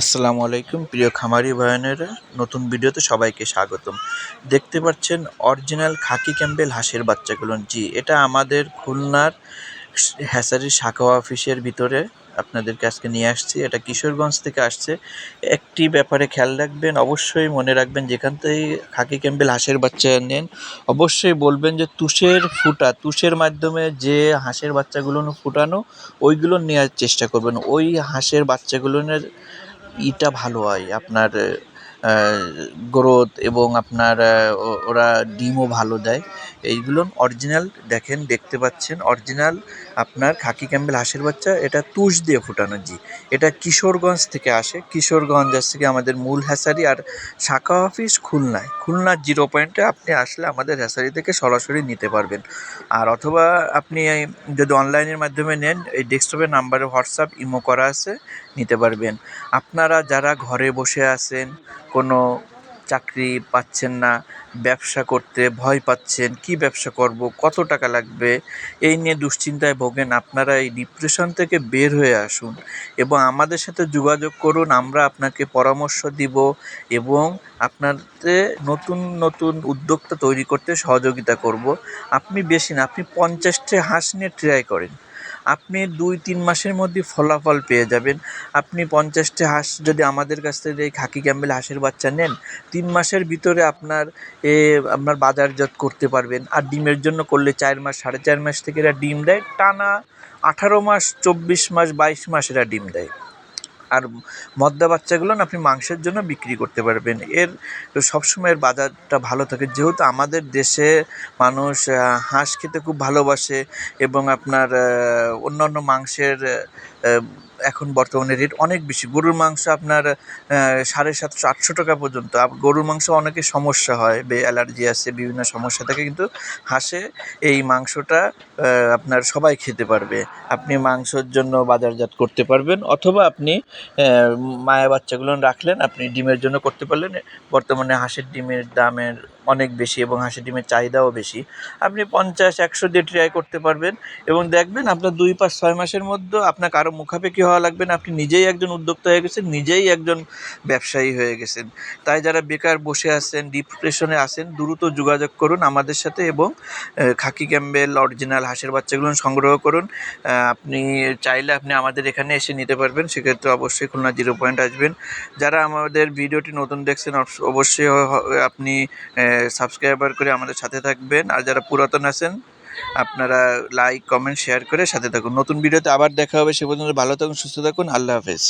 আসসালামু আলাইকুম, প্রিয় খামারি ভাইয়েরা। নতুন ভিডিওতে সবাইকে স্বাগতম। দেখতে পাচ্ছেন অরিজিনাল খাকি ক্যাম্বেল হাঁসের বাচ্চাগুলো। জি, এটা আমাদের খুলনার হ্যাসারির শাখা অফিসের ভিতরে আপনাদেরকে আজকে নিয়ে আসছি। এটা কিশোরগঞ্জ থেকে আসছে। একটি ব্যাপারে খেয়াল রাখবেন, অবশ্যই মনে রাখবেন, যেখান থেকে খাকি ক্যাম্বেল হাঁসের বাচ্চা নেন, অবশ্যই বলবেন যে তুষের ফুটা, তুষের মাধ্যমে যে হাঁসের বাচ্চাগুলো ফুটানো, ওইগুলো নেওয়ার চেষ্টা করবেন। ওই হাঁসের বাচ্চাগুলোর ইটা ভালো হয় আপনার গ্রোথ এবং আপনার ওরা ডিমও ভালো দেয়। এইগুলো অরিজিনাল দেখেন, দেখতে পাচ্ছেন। অরিজিনাল আপনার খাকি ক্যাম্বেল হাঁসের বাচ্চা, এটা তুষ দিয়ে ফুটানো জি। এটা কিশোরগঞ্জ থেকে আসে। কিশোরগঞ্জ থেকে আমাদের মূল হ্যাসারি আর শাখা অফিস খুলনায় খুলনার জিরো পয়েন্টে আপনি আসলে আমাদের হ্যাসারি থেকে সরাসরি নিতে পারবেন। আর অথবা আপনি যদি অনলাইনের মাধ্যমে নেন, এই ডেস্কটপের নাম্বারে হোয়াটসঅ্যাপ ইমো করা আছে, নিতে পারবেন। আপনারা যারা ঘরে বসে আছেন, কোনো চাকরি পাচ্ছেন না, ব্যবসা করতে ভয় পাচ্ছেন, কি ব্যবসা করব, কত টাকা লাগবে, এই নিয়ে দুশ্চিন্তায় ভোগেন আপনারা, এই ডিপ্রেশন থেকে বের হয়ে আসুন এবং আমাদের সাথে যোগাযোগ করুন, আমরা আপনাকে পরামর্শ দিব এবং আপনাদের নতুন নতুন উদ্যোক্তা তৈরি করতে সহযোগিতা করব। আপনি বেশি না, আপনি পঞ্চাশটি হাঁস নিয়ে ট্রাই করেন। আপনি দুই, তিন মাসের মধ্যে ফলাফল পেয়ে যাবেন। আপনি পঞ্চাশটি হাঁস যদি আমাদের কাছ থেকে এই খাকি ক্যাম্বেল হাঁসের বাচ্চা নেন, তিন মাসের ভিতরে আপনার এ, আপনার বাজারজাত করতে পারবেন। আর ডিমের জন্য করলে চার মাস, সাড়ে চার মাস থেকে এরা ডিম দেয়। টানা আঠারো মাস, চব্বিশ মাস, বাইশ মাস এরা ডিম দেয়। আর মদ্দা বাচ্চাগুলো আপনি মাংসের জন্য বিক্রি করতে পারবেন। এর সবসময় এর বাজারটা ভালো থাকে। যেহেতু আমাদের দেশে মানুষ হাঁস খেতে খুব ভালোবাসে এবং আপনার অন্যান্য মাংসের এখন বর্তমানে রেট অনেক বেশি। গরুর মাংস আপনার সাড়ে সাতশো, আটশো টাকা পর্যন্ত। গরুর মাংস অনেকের সমস্যা হয়, বে, অ্যালার্জি আছে, বিভিন্ন সমস্যা থাকে, কিন্তু হাঁসে এই মাংসটা আপনার সবাই খেতে পারবে। আপনি মাংসর জন্য বাজারজাত করতে পারবেন, অথবা আপনি মায়া বাচ্চাগুলো রাখলেন, আপনি ডিমের জন্য করতে পারলেন। বর্তমানে হাঁসের ডিমের দামের অনেক বেশি এবং হাঁসের ডিমের চাহিদাও বেশি। আপনি পঞ্চাশ, একশো দিয়ে ট্রাই করতে পারবেন এবং দেখবেন আপনার দুই পাঁচ ছয় মাসের মধ্যে আপনার কারও মুখাপেক্ষি হওয়া লাগবে না। আপনি নিজেই একজন উদ্যোক্তা হয়ে গেছেন, নিজেই একজন ব্যবসায়ী হয়ে গেছেন। তাই যারা বেকার বসে আছেন ডিপ্রেশনে আছেন, দ্রুত যোগাযোগ করুন আমাদের সাথে এবং খাকি ক্যাম্বেল অরিজিনাল হাঁসের বাচ্চাগুলো সংগ্রহ করুন। আপনি চাইলে আপনি আমাদের এখানে এসে নিতে পারবেন। সেক্ষেত্রে অবশ্যই খুলনা জিরো পয়েন্ট আসবেন। যারা আমাদের ভিডিওটি নতুন দেখছেন অবশ্য- অবশ্যই আপনি সাবস্ক্রাইবার করে আমাদের সাথে থাকবেন। আর যারা পুরাতন আছেন, আপনারা লাইক কমেন্ট শেয়ার করে সাথে থাকুন। নতুন ভিডিওতে আবার দেখা হবে, সে পর্যন্ত ভালো থাকুন, সুস্থ থাকুন, আল্লাহ হাফেজ।